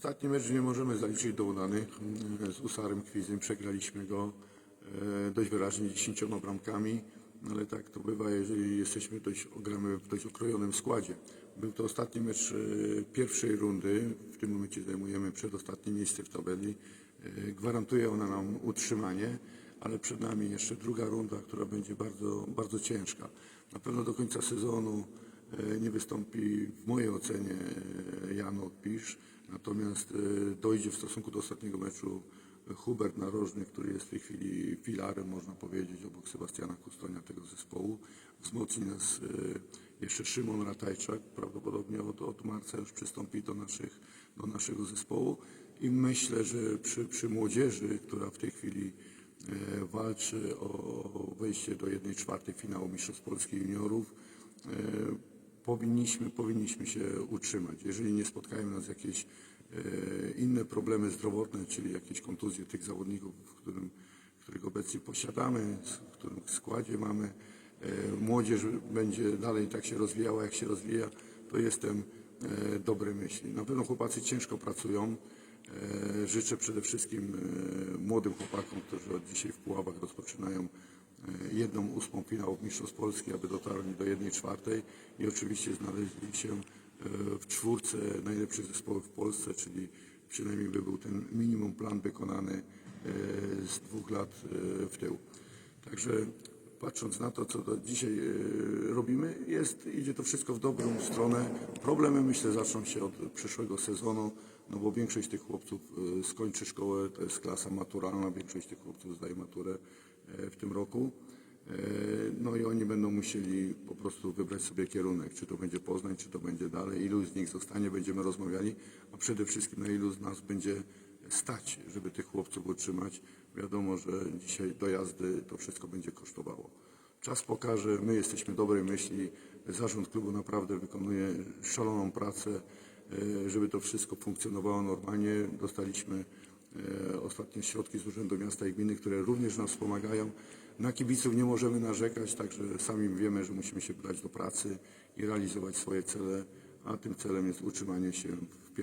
Ostatni mecz nie możemy zaliczyć do udanych. Mm, Z Usarem Kwizym przegraliśmy go e, dość wyraźnie 10 bramkami, ale tak to bywa, jeżeli jesteśmy dość, gramy w dość okrojonym składzie. Był to ostatni mecz e, pierwszej rundy. W tym momencie zajmujemy przedostatnie miejsce w tabeli. E, Gwarantuje ona nam utrzymanie, ale przed nami jeszcze druga runda, która będzie bardzo, bardzo ciężka. Na pewno do końca sezonu nie wystąpi w mojej ocenie Jan Odpisz, natomiast dojdzie w stosunku do ostatniego meczu Hubert Narożny, który jest w tej chwili filarem, można powiedzieć, obok Sebastiana Kustonia tego zespołu. Wzmocni nas e, jeszcze Szymon Ratajczak, prawdopodobnie od, od marca już przystąpi do, naszych, do naszego zespołu i myślę, że przy, przy młodzieży, która w tej chwili e, walczy o wejście do jednej czwartej finału Mistrzostw Polski Juniorów, powinniśmy, powinniśmy się utrzymać. Jeżeli nie spotkają nas jakieś e, inne problemy zdrowotne, czyli jakieś kontuzje tych zawodników, którym, których obecnie posiadamy, w którym składzie mamy, e, młodzież będzie dalej tak się rozwijała, jak się rozwija, to jestem e, dobrej myśli. Na pewno chłopacy ciężko pracują. Życzę przede wszystkim młodym chłopakom, którzy od dzisiaj w Puławach rozpoczynają jedną ósmą finałów Mistrzostw Polski, aby dotarli do jednej czwartej i oczywiście znaleźli się e, w czwórce najlepszych zespołów w Polsce, czyli przynajmniej by był ten minimum plan wykonany e, z dwóch lat w tył. Także patrząc na to, co dzisiaj robimy, jest, idzie to wszystko w dobrą stronę. Problemy myślę zaczną się od przyszłego sezonu, no bo większość tych chłopców skończy szkołę, to jest klasa maturalna, większość tych chłopców zdaje maturę w tym roku. E, No i oni będą musieli po prostu wybrać sobie kierunek, czy to będzie Poznań, czy to będzie dalej, ilu z nich zostanie, będziemy rozmawiali, a przede wszystkim na ilu z nas będzie stać, żeby tych chłopców utrzymać. Wiadomo, że dzisiaj dojazdy to wszystko będzie kosztowało. Czas pokaże, my jesteśmy dobrej myśli, zarząd klubu naprawdę wykonuje szaloną pracę, e, żeby to wszystko funkcjonowało normalnie. Dostaliśmy e, ostatnie środki z Urzędu Miasta i Gminy, które również nas wspomagają. Na kibiców nie możemy narzekać, także sami wiemy, że musimy się brać do pracy i realizować swoje cele, a tym celem jest utrzymanie się w pierwszej